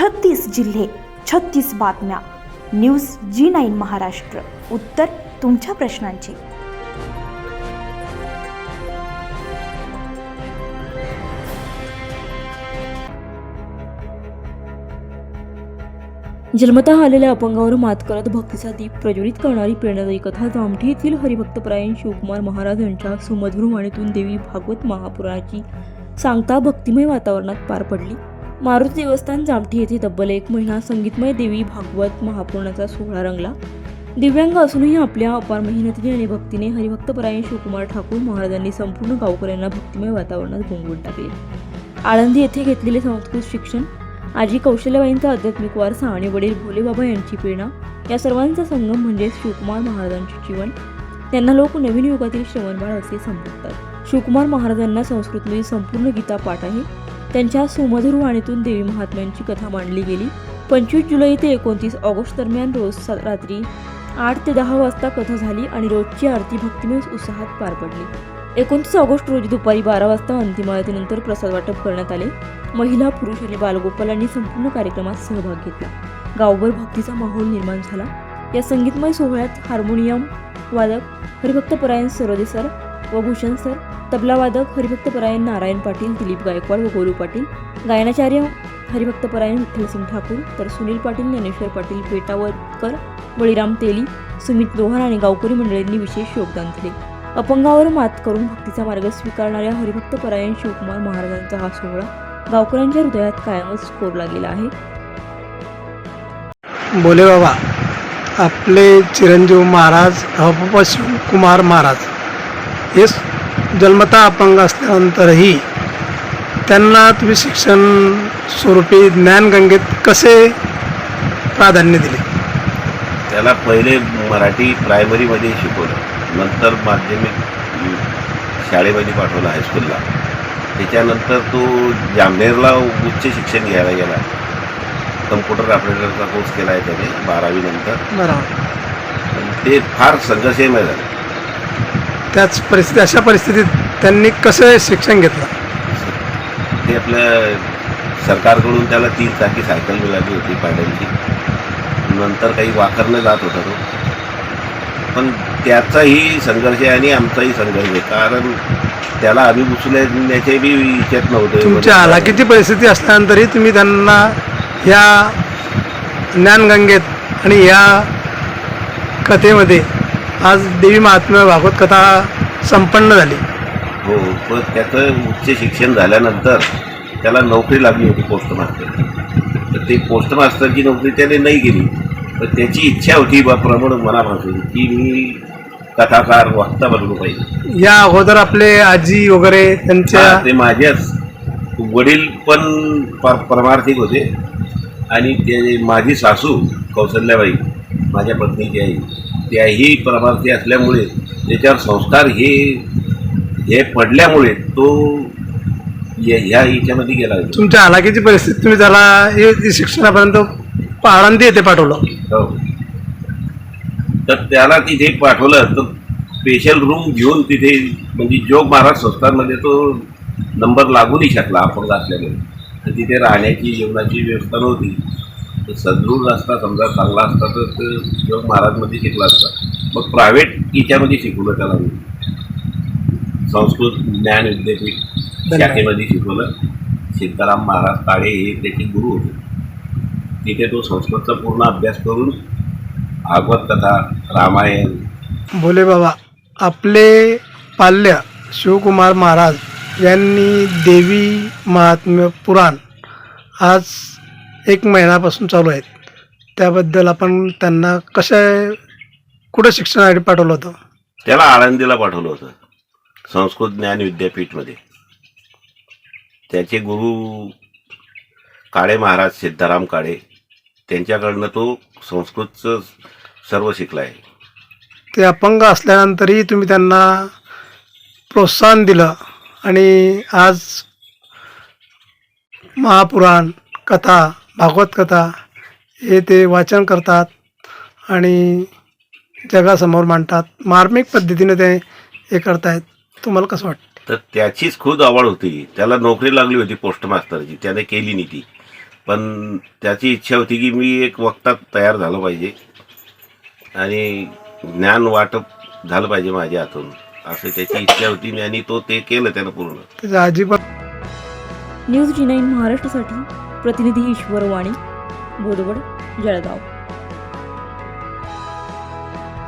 छत्तीस जिल्हे छत्तीस बातम्या. News G nine Maharashtra. उत्तर तुमच्या प्रश्नांची. जन्मतः आलेल्या अपंगावर मात करत भक्तीचा दीप प्रज्वलित करणारी प्रेरणादायी कथा जामठी येथील हरिभक्तपरायण शिवकुमार महाराज यांच्या सुमधुर वाणीतून देवी भागवत महापुराणाची सांगता भक्तिमय वातावरणात पार पडली. मारुती देवस्थान जामठी येथे तब्बल एक महिना संगीतमय देवी भागवत महापूर्णाचा सोहळा रंगला. दिव्यांग असूनही आपल्या अपार मेहनतीने आणि भक्तीने हरिभक्तपरायण शिवकुमार ठाकूर महाराजांनी संपूर्ण गावकऱ्यांना भक्तिमय वातावरणात गुंगवून टाकले. आळंदी येथे घेतलेले संस्कृत शिक्षण आजी कौशल्यबाईंचा आध्यात्मिक वारसा आणि वडील भोलेबाबा यांची प्रेरणा या सर्वांचा संगम म्हणजे शिवकुमार महाराजांचे जीवन. त्यांना लोक नवीन युगातील श्रवणबाळ असे संबोधतात. शिवकुमार महाराजांना संस्कृतमधील संपूर्ण गीता पाठ आहे. त्यांच्या सुमधुर वाणीतून देवी महात्म्यांची कथा मांडली गेली. पंचवीस जुलै ते एकोणतीस ऑगस्ट दरम्यान रोज रात्री आठ ते दहा वाजता कथा झाली आणि रोजची आरती भक्तिमय उत्साहात पार पडली. एकोणतीस ऑगस्ट रोजी दुपारी बारा वाजता अंतिम आरतीनंतर प्रसाद वाटप करण्यात आले. महिला पुरुष आणि बालगोपालांनी संपूर्ण कार्यक्रमात सहभाग घेतला. गावभर भक्तीचा माहोल निर्माण झाला. या संगीतमय सोहळ्यात हार्मोनियम वादक हरिभक्तपरायण सरोदे सर व भूषण सर तबलावादक हरिभक्तपरायण नारायण पाटील दिलीप गायकवाड व गोलू पाटील गायनाचार्य हरिभक्तपरायण विठ्ठलसिंग ठाकूर तर सुनील पाटील ज्ञानेश्वर पाटील पेटावरकर बळीराम तेली सुमित लोहार आणि गावकरी मंडळींनी विशेष योगदान दिले. अपंगावर मात करून भक्तीचा मार्ग स्वीकारणाऱ्या हरिभक्तपरायण शिवकुमार महाराजांचा हा सोहळा गावकऱ्यांच्या हृदयात कायमच कोरला गेला आहे. बोले बाबा आपले चिरंजीव महाराज हपपा शिवकुमार महाराज हे जन्मतः अपंग असल्यानंतरही त्यांना तुम्ही शिक्षण स्वरूपी ज्ञानगंगेत कसे प्राधान्य दिले? त्याला पहिले मराठी प्रायमरीमध्ये शिकवलं. नंतर माध्यमिक शाळेमध्ये पाठवलं हायस्कूलला त्याच्यानंतर तो जामनेरला उच्च शिक्षण घ्यायला गेला. कम्प्युटर ऑपरेटरचा कोर्स केला आहे त्याने बारावीनंतर ते फार संघर्षमय झालं. त्याच परिस्थिती अशा परिस्थितीत त्यांनी कसं शिक्षण घेतलं? ते आपल्या सरकारकडून त्याला तीन चाकी सायकल मिळाली होती पाड्यांची. नंतर काही वाकरनं जात होता तो. पण त्याचाही संघर्ष आहे आणि आमचाही संघर्ष आहे. कारण त्याला आम्ही उचलण्याचे बी इच्छेत नव्हते. तुमच्या हालाकीची परिस्थिती असल्यानंतरही तुम्ही त्यांना ह्या ज्ञानगंगेत आणि या कथेमध्ये आज देवी महात्म्य भागवत कथा संपन्न झाली. हो पण त्याचं उच्च शिक्षण झाल्यानंतर त्याला नोकरी लागली होती पोस्ट मास्टर तर ते पोस्ट मास्टरची नोकरी त्याने नाही केली. तर त्याची इच्छा होती बा प्रबळ मनापासून की मी कथाकार वक्ता बनलो पाहिजे. या अगोदर आपले आजी वगैरे त्यांच्या ते माझ्याच वडील पण पर- परमार्थिक होते. आणि ते माझी सासू कौशल्याबाई माझ्या पत्नीची आई. त्याही परमार्थी असल्यामुळे त्याच्यावर संस्कार हे हे पडल्यामुळे तो या- ह्या याच्यामध्ये गेला. तुमच्या हालाकीची परिस्थिती तुम्ही त्याला हे शिक्षणापर्यंत आळंदी येथे पाठवलं. हो. तर त्याला तिथे पाठवलं तर स्पेशल रूम घेऊन तिथे म्हणजे जोग महाराज संस्थांमध्ये तो नंबर लागूनही शकला अपंग असल्यामुळे. तर तिथे राहण्याची जेवणाची व्यवस्था नव्हती. तर सदृढ असता समजा चांगला असता तर तो जोग महाराजमध्ये शिकला असता. मग प्रायव्हेट याच्यामध्ये शिकवलं त्याला मी. संस्कृत ज्ञान विद्यापीठ शाखेमध्ये शिकवलं. सीताराम महाराज काळे हे त्याचे गुरु होते. तिथे तो संस्कृतचा पूर्ण अभ्यास करून भागवत कथा रामायण. भोले बाबा आपले पाल्य शिवकुमार महाराज यांनी देवी महात्म्य पुराण आज एक महिन्यापासून चालू आहेत. त्याबद्दल आपण त्यांना कशा कुठं शिक्षणासाठी पाठवलं होतं? त्याला आळंदीला पाठवलं होतं. संस्कृत ज्ञान विद्यापीठमध्ये. त्याचे गुरु काळे महाराज सिद्धाराम काळे त्यांच्याकडनं तो संस्कृतचं सर्व शिकला आहे ते अपंग असल्यानंतरही तुम्ही त्यांना प्रोत्साहन दिलं आणि आज महापुराण कथा भागवत कथा हे ते वाचन करतात आणि जगासमोर मांडतात. मार्मिक पद्धतीने ते हे करतायत. तुम्हाला कसं वाटतं? तर त्याचीच खूप आवड होती. त्याला नोकरी लागली होती पोस्ट मास्तरची त्याने केली नाही ती पण त्याची इच्छा होती की मी एक वक्ता तयार झालो पाहिजे आणि ज्ञान वाटप झालं पाहिजे माझ्या हातून. असं त्याची इच्छा होती आणि तो ते केलं त्यानं पूर्ण. त्याच्या आजी पण न्यूज जी नाईन महाराष्ट्रासाठी प्रतिनिधी ईश्वर वाणी बोदवड जळगाव.